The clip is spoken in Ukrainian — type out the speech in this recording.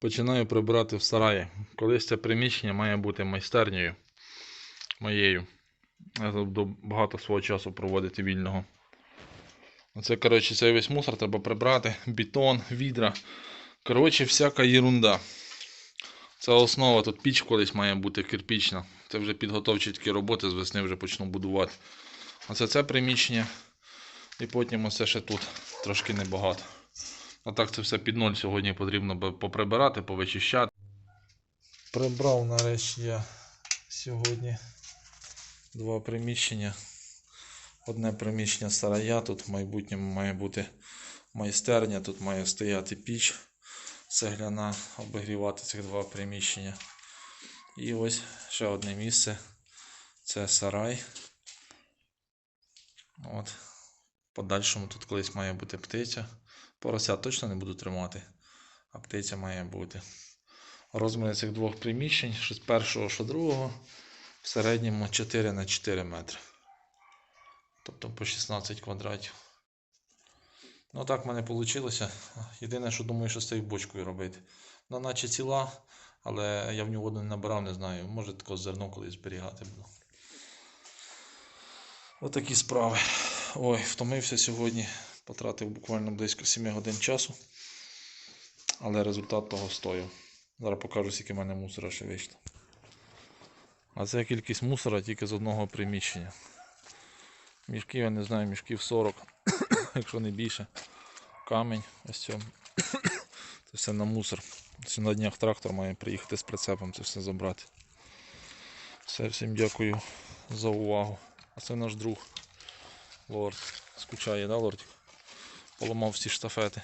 Починаю прибирати в сараї. Колись це приміщення має бути майстернею моєю. Я буду багато свого часу проводити вільного. Оце, коротше, цей весь мусор треба прибрати. Бетон, відра. Коротше, всяка єрунда. Це основа, тут піч колись має бути кирпічна. Це вже підготовчі такі роботи, з весни вже почну будувати. Оце це приміщення. І потім оце ще тут трошки небагато. А так це все під ноль сьогодні потрібно поприбирати, повичищати. Прибрав нарешті я сьогодні два приміщення. Одне приміщення сарая, тут в майбутньому має бути майстерня, тут має стояти піч цегляна, обігрівати цих два приміщення. І ось ще одне місце. Це сарай. От. Подальшому тут колись має бути птиця. Порося точно не буду тримати, а птиця має бути. Розміри цих двох приміщень, що з першого, що другого, в середньому 4 на 4 метри. Тобто по 16 квадратів. Ну так в мене вийшло. Єдине, що думаю, що з цією бочкою робити. Вона наче ціла, але я в нього воду не набирав, не знаю. Може таке зерно колись зберігати буду. Отакі справи. Ой, втомився сьогодні. Потратив буквально близько 7 годин часу. Але результат того стоїв. Зараз покажу, скільки в мене мусора ще вийшло. А це кількість мусора тільки з одного приміщення. Мішків, я не знаю, мішків 40, якщо не більше. Камінь, ось цьому. Це все на мусор. Це на днях трактор має приїхати з прицепом це все забрати. Все, всім дякую за увагу. А це наш друг Лорд. Скучає, да, Лордик? Поламав всі штафети.